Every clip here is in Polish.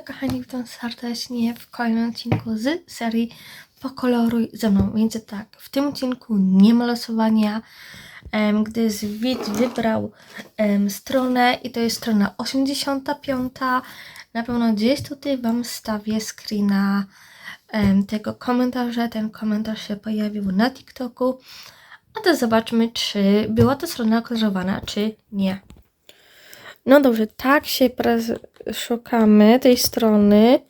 to kochani, witam serdecznie w kolejnym odcinku z serii Pokoloruj ze mną. Więc tak, w tym odcinku nie ma losowania, em, gdyż widz wybrał em, stronę i to jest strona 85. Na pewno gdzieś tutaj Wam wstawię screena em, tego komentarza. Ten komentarz się pojawił na TikToku. A to zobaczmy, czy była to strona kolorowana, czy nie. No dobrze, tak się szukamy tej strony.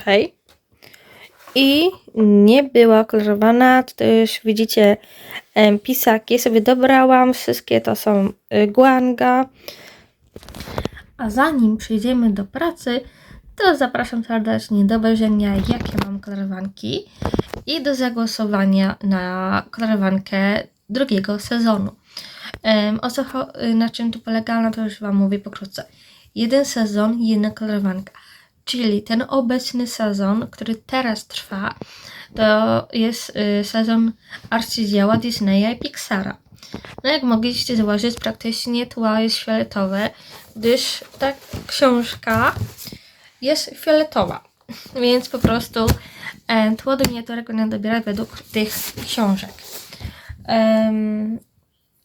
Okej. I nie była kolorowana. Tutaj już widzicie pisaki. Sobie dobrałam. Wszystkie to są y, guanga. A zanim przejdziemy do pracy, to zapraszam serdecznie do obejrzenia, jakie mam kolorowanki i do zagłosowania na kolorowankę drugiego sezonu. Em, o co, na czym tu polega, no to już Wam mówię pokrótce. Jeden sezon, jedna kolorowanka. Czyli ten obecny sezon, który teraz trwa, to jest y, sezon arcydzieła Disneya i Pixara. No jak mogliście zauważyć, praktycznie tło jest fioletowe, gdyż ta książka jest fioletowa. Więc po prostu e, tło do miniaturek będę dobierać według tych książek.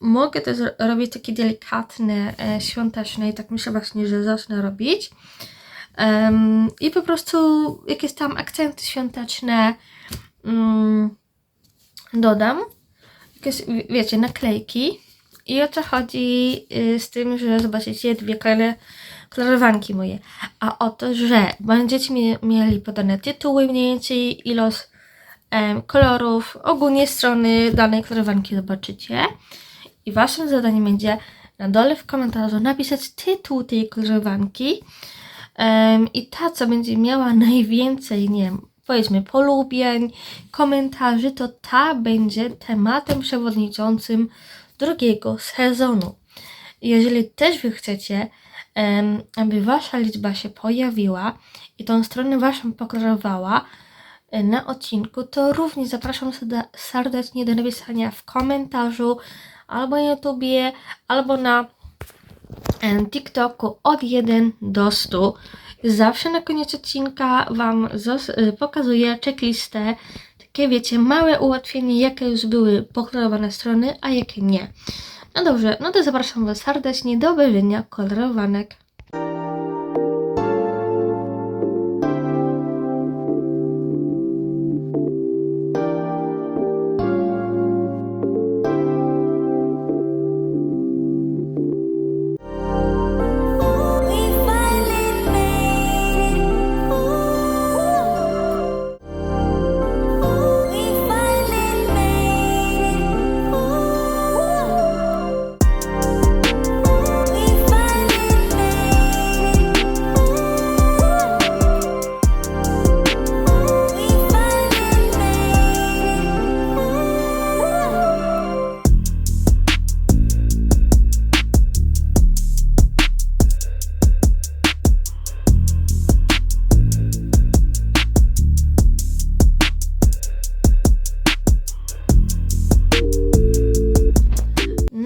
Mogę też ro- robić takie delikatne, e, świąteczne i tak myślę właśnie, że zacznę robić. I po prostu jakieś tam akcenty świąteczne mm, dodam. Jakieś, wie- wiecie, naklejki. I o co chodzi y, z tym, że zobaczycie dwie kolejne kolorowanki moje. A o to, że będziecie mie- mieli podane tytuły, mniej więcej ilość em, kolorów, ogólnie strony danej kolorowanki zobaczycie. I waszym zadaniem będzie na dole w komentarzu napisać tytuł tej kolorowanki. I ta, co będzie miała najwięcej, nie wiem, powiedzmy polubień, komentarzy, to ta będzie tematem przewodniczącym drugiego sezonu. Jeżeli też wy chcecie, aby wasza liczba się pojawiła i tą stronę waszą pokolorowała e, na odcinku, to również zapraszam serde- serdecznie do napisania w komentarzu albo na YouTubie, albo na TikToku od 1 do 100. Zawsze na koniec odcinka Wam y, pokazuję checklistę, takie wiecie, małe ułatwienie, jakie już były pokolorowane strony, a jakie nie. No dobrze, no to zapraszam Was serdecznie do obejrzenia kolorowanek.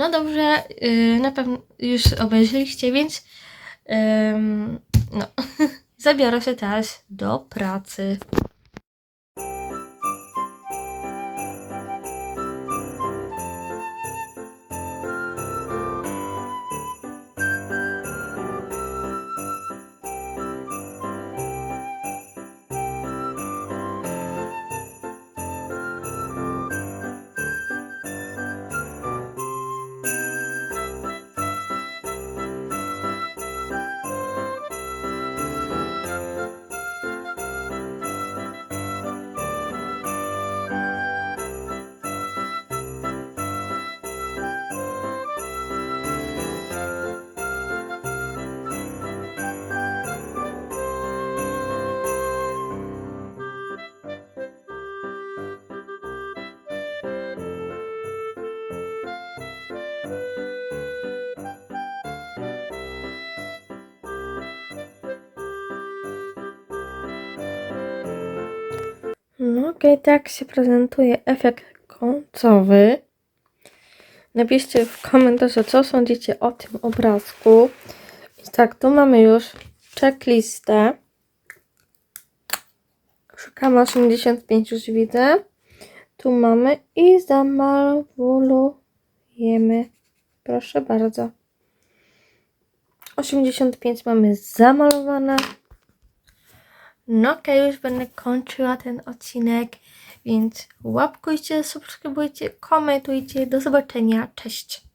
No dobrze, yy, na pewno już obejrzeliście, więc ym, no, zabiorę się teraz do pracy. Okej, tak się prezentuje efekt końcowy. Napiszcie w komentarzu, co sądzicie o tym obrazku. I tak, tu mamy już checklistę. Szukamy 85, już widzę. Tu mamy i zamalowujemy. Proszę bardzo. 85 mamy zamalowane. No okej, już będę kończyła ten odcinek, więc łapkujcie, subskrybujcie, komentujcie. Do zobaczenia. Cześć!